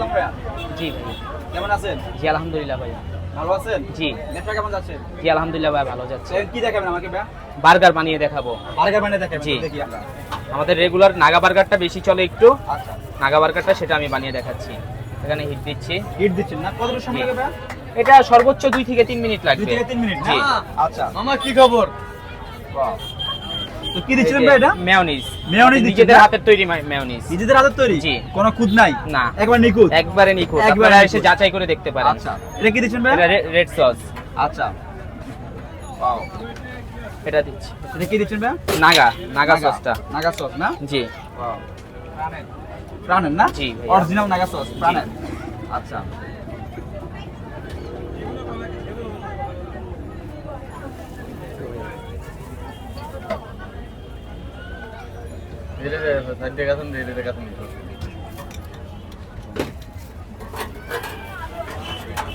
ভাইয়া? জি। কেমন আছেন? জি আলহামদুলিল্লাহ ভাই ভালো আছেন? জি। ব্যবসা কেমন যাচ্ছে? জি আলহামদুলিল্লাহ ভাই ভালো যাচ্ছে। কি দেখাবেন আমাকে ভাইয়া? বার্গার বানিয়ে দেখাবো। বার্গার বানিয়ে দেখাবেন জি। দেখি আমরা। আমাদের রেগুলার নাগা বার্গারটা বেশি চলে একটু। আচ্ছা। নাগা বার্গারটা সেটা আমি বানিয়ে দেখাচ্ছি। এখানে হিট দিচ্ছি। হিট দিচ্ছেন না? কতটা সময় জি। লাগে এটা সর্বোচ্চ দুই থেকে তিন মিনিট দুই লাগবে থেকে তিন মিনিট জি। আচ্ছা। মামা কি খবর? বাহ। তো কি দিচ্ছিলেন ভাই এটা? মেয়োনিজ মেয়োনিজ নিজেদের হাতের তৈরি মেয়োনিজ নিজেদের হাতের তৈরি? জি। কোনো খুদ নাই? না। একবার নিখুঁত? একবারে নিখুঁত। একবারে এসে যাচাই করে দেখতে পারেন। আচ্ছা। এটা কি দিচ্ছেন ভাই? রেড সস আচ্ছা। ওয়াও এটা দিচ্ছি। এটা কি দিচ্ছেন ভাই? নাগা নাগা সসটা নাগা সস না? জি। ওয়াও প্রাণের। না? জি অরিজিনাল নাগা সস প্রাণের। আচ্ছা।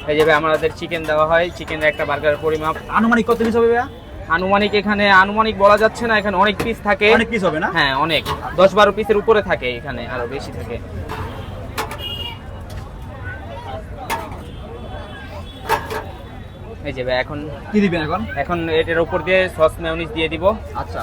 এই যে আমাদের চিকেন দেওয়া হয়। চিকেনের একটা বার্গারের পরিমাপ। আনুমানিক কত পিস হবে ভাইয়া? আনুমানিক এখানে আনুমানিক বলা যাচ্ছে না এখানে অনেক পিস থাকে। অনেক পিস হবে না? হ্যাঁ অনেক। দশ বারো পিসের উপরে থাকে এখানে আরও বেশি থাকে। এই যে ভাই এখন কি দিবেন এখন? এখন এটার উপর দিয়ে সস মেয়োনিজ দিয়ে দিব। আচ্ছা।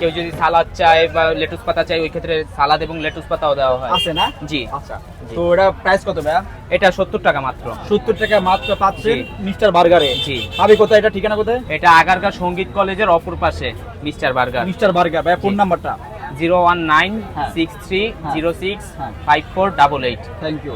কেউ যদি সালাদ চায় বা লেটুস পাতা চায় ওই ক্ষেত্রে সালাদ এবং লেটুস পাতাও দেওয়া হয়। আছে না? জি। আচ্ছা। তো এটা প্রাইস কত ভাইয়া? এটা সত্তর টাকা মাত্র। সত্তর টাকা মাত্র পাচ্ছেন। মিস্টার বার্গারে। জি। পাবে কোথায়? এটা ঠিকানা কোথায়? এটা আগারকার সংগীত কলেজের অপর পাশে মিস্টার বার্গার। মিস্টার বার্গার ভাইয়া ফোন। নাম্বারটা জিরো ওয়ান নাইন হ্যাঁ। সিক্স থ্রি হ্যাঁ। জিরো সিক্স হ্যাঁ। Five four double eight. Thank you